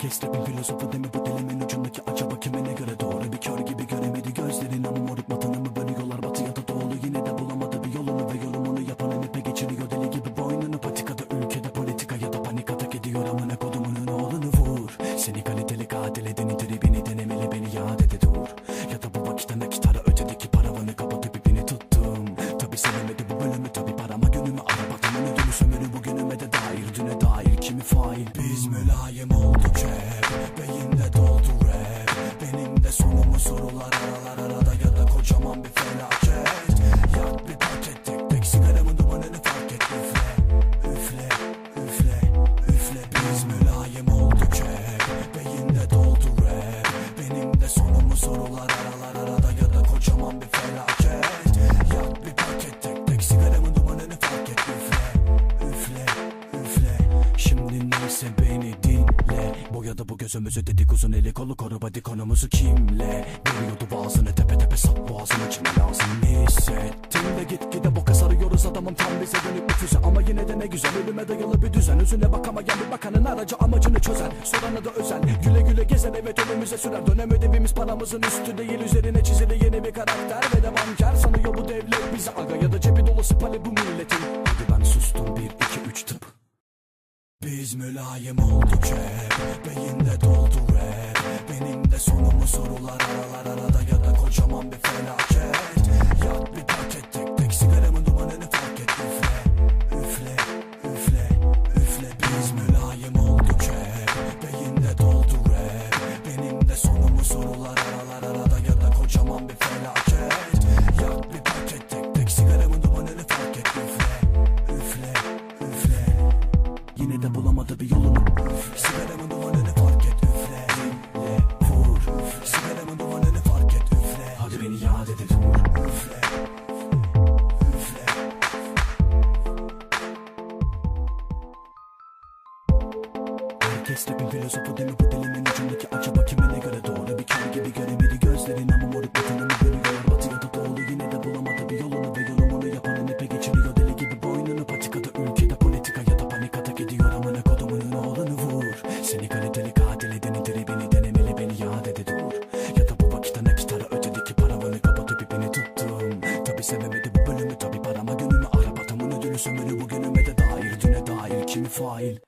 Herkes rapin filozofu demi bu dilimin ucundaki acaba kimine göre doğru? Bir kör gibi göremedi gözlerin ama felaket Yak bir paket tek tek Sigaramın dumanını fark et. Üfle Üfle üfle. Şimdi neyse beni dinle. Boyadı bu gözümüzü dedik uzun eli kolu koru. Body konumuzu kimle? Veriyordu boğazını tepe tepe sap boğazını. Kime adamım tam bize dönük bir füze Ama yine de ne güzel. Ölüme dayalı bir düzen Özüne bakamayan bir bakanın aracı amacını çözen. Soranı da özen güle güle gezen evet önümüze sürer. Dönem ödevimiz paramızın üstü değil üzerine çizili yeni bir karakter. Ve de banker sanıyor bu devlet bize aga ya da cebi dolusu pali bu milletin. Hadi ben sustum bir iki üç tıp. Biz mülayim olduk hep Beyinde doldu rap. Benim de sonumu sorular aralar arada Ya da kocaman bir felaket. Yak bölümü tabi parama günümü Arabatımın ödülü sömürü bugünüme de dair Düne dair kimi fail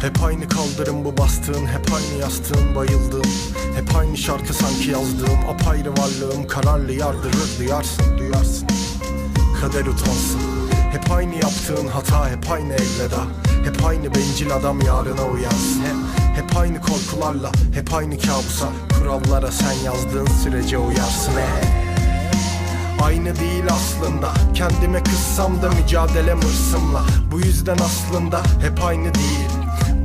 Hep aynı kaldırım bu bastığın Hep aynı yastığın bayıldığım. Hep aynı şarkı sanki yazdığım Apayrı varlığım kararlı yardırır Duyarsın duyarsın. Kader utansın. Hep aynı yaptığın hata Hep aynı elveda Hep aynı bencil adam yarına uyansın. Hep, hep aynı korkularla Hep aynı kabusa Kurallara sen yazdığın sürece uyarsın. He. Aynı değil aslında. Kendime kızsam da mücadelem hırsımla Bu yüzden aslında hep aynı değil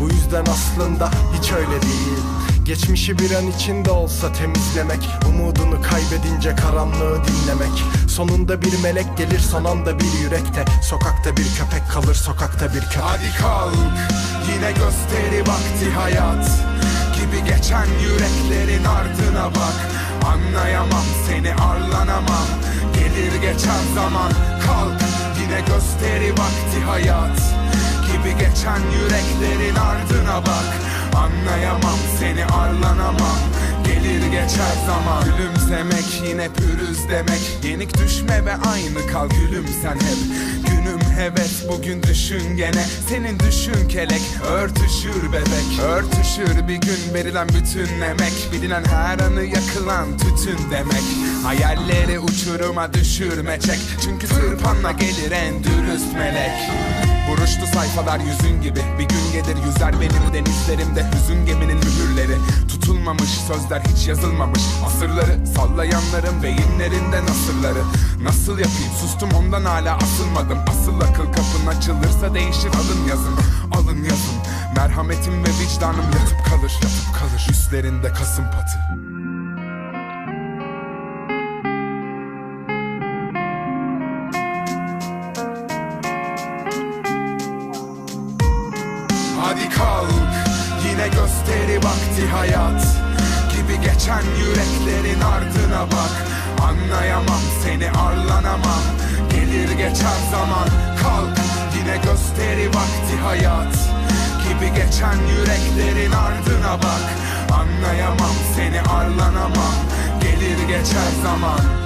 Bu yüzden aslında hiç öyle değil. Geçmişi bir an içinde olsa temizlemek Umudunu kaybedince karanlığı dinlemek. Sonunda bir melek gelir son anda bir yürekte Sokakta bir köpek kalır sokakta bir köpek. Hadi kalk yine gösteri vakti hayat. Gibi geçen yüreklerin ardına bak. Anlayamam seni arlanamam. Gelir geçer zaman kalk. Yine gösteri vakti hayat Gibi geçen yüreklerin ardına bak. Anlayamam seni arlanamam. Gelir geçer zaman. Gülümsemek yine pürüz demek. Yenik düşme ve aynı kal gülüm sen hep. Günüm heves bugün düşün gene. Senin düşün kelek örtüşür bebek. Örtüşür bir gün verilen bütün emek. Bilinen her anı yakılan tütün demek. Hayalleri uçuruma düşürme çek. Çünkü tırpanla gelir en dürüst melek Buruştu sayfalar yüzün gibi. Bir gün gelir yüzer benim denizlerimde. Hüzün geminin mühürleri. Tutulmamış sözler hiç yazılmamış. Asırları sallayanların beyinlerinde nasırları Nasıl yapayım? Sustum ondan hala asılmadım. Asıl akıl kapın açılırsa değişir. Alın yazın Alın yazın. Merhametim ve vicdanım yatıp kalır Yatıp kalır. Üstlerinde kasım patı yine gösteri vakti hayat Gibi geçen yüreklerin ardına bak. Anlayamam seni arlanamam. Gelir geçer zaman. Kalk yine gösteri vakti hayat Gibi geçen yüreklerin ardına bak. Anlayamam seni arlanamam. Gelir geçer zaman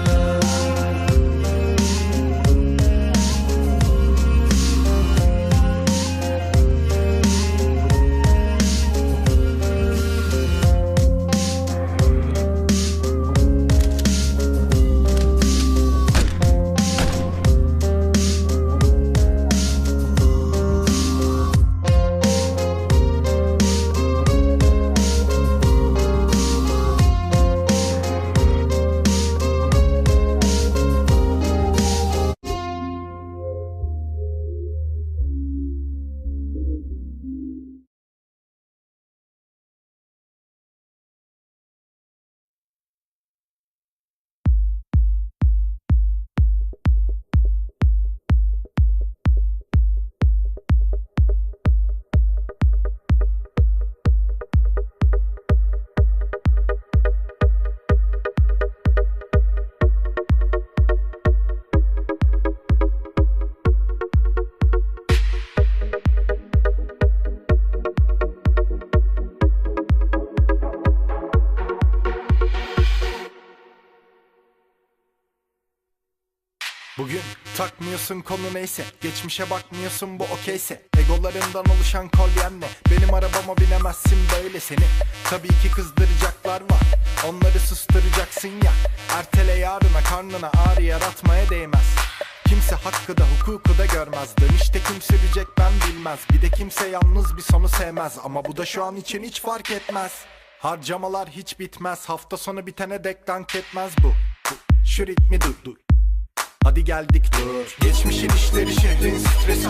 Bugün takmıyorsun konu neyse Geçmişe bakmıyorsun bu okeyse. Egolarından oluşan kolyenle Benim arabama binemezsin böyle seni. Tabii ki kızdıracaklar var Onları susturucaksın ya. Ertele yarına karnına ağrı yaratmaya değmez. Kimse hakkı da hukuku da görmez. Dönüşte kim sürecek ben bilmez. Bir de kimse yalnız bir sonu sevmez. Ama bu da şu an için hiç fark etmez. Harcamalar hiç bitmez. Hafta sonu bitene dek dank etmez bu, bu Şu ritmi dur dur Hadi geldik dur. Geçmişin işleri şehrin stresi